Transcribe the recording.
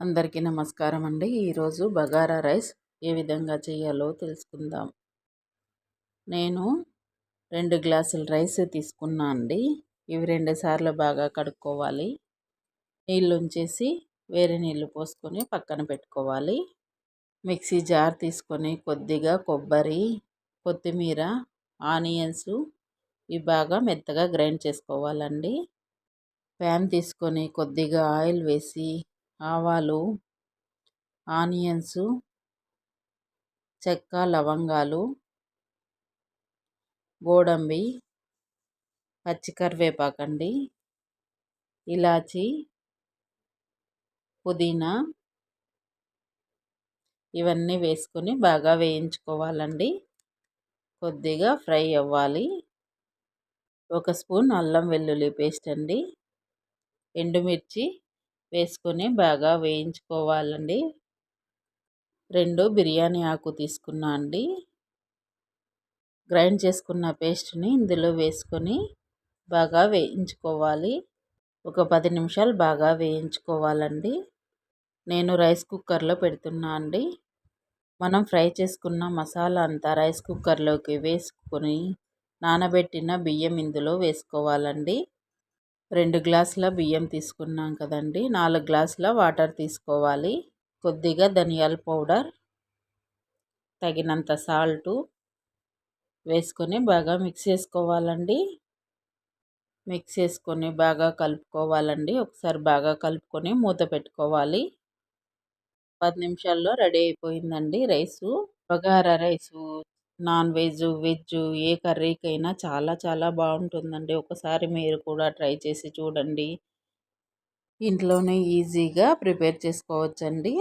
అందరికీ నమస్కారం అండి. ఈరోజు బగారా రైస్ ఏ విధంగా చేయాలో తెలుసుకుందాం. నేను రెండు గ్లాసుల రైస్ తీసుకున్నా అండి. ఇవి రెండు సార్లు బాగా కడుక్కోవాలి. నీళ్ళు ఉంచేసి వేరే నీళ్ళు పోసుకొని పక్కన పెట్టుకోవాలి. మిక్సీ జార్ తీసుకొని కొద్దిగా కొబ్బరి కొత్తిమీర ఆనియన్స్ ఇవి బాగా మెత్తగా గ్రైండ్ చేసుకోవాలండి. ప్యాన్ తీసుకొని కొద్దిగా ఆయిల్ వేసి ఆవాలు ఆనియన్స్ చెక్క లవంగాలు గోడంబి పచ్చికరివేపాకండి ఇలాచి పుదీనా ఇవన్నీ వేసుకొని బాగా వేయించుకోవాలండి. కొద్దిగా ఫ్రై అవ్వాలి. ఒక స్పూన్ అల్లం వెల్లుల్లి పేస్ట్ అండి. ఎండుమిర్చి వేసుకొని బాగా వేయించుకోవాలండి. రెండు బిర్యానీ ఆకు తీసుకున్నా అండి. గ్రైండ్ చేసుకున్న పేస్ట్ని ఇందులో వేసుకొని బాగా వేయించుకోవాలి. ఒక పది నిమిషాలు బాగా వేయించుకోవాలండి. నేను రైస్ కుక్కర్లో పెడుతున్నా అండి. మనం ఫ్రై చేసుకున్న మసాలా అంతా రైస్ కుక్కర్లోకి వేసుకొని నానబెట్టిన బియ్యం ఇందులో వేసుకోవాలండి. రెండు గ్లాసుల బియ్యం తీసుకున్నాం కదండి. నాలుగు గ్లాసుల వాటర్ తీసుకోవాలి. కొద్దిగా ధనియాల పౌడర్ తగినంత సాల్టు వేసుకొని బాగా మిక్స్ చేసుకోవాలండి. మిక్స్ చేసుకొని బాగా కలుపుకోవాలండి. ఒకసారి బాగా కలుపుకొని మూత పెట్టుకోవాలి. పది నిమిషాల్లో రెడీ అయిపోయిందండి rice. Bagara rice non veg veg ఏ కర్రీకైనా చాలా చాలా బాగుంటుందండి. ఒకసారి మీరు కూడా ట్రై చేసి చూడండి. ఇంట్లోనే ఈజీగా ప్రిపేర్ చేసుకోవచ్చండి.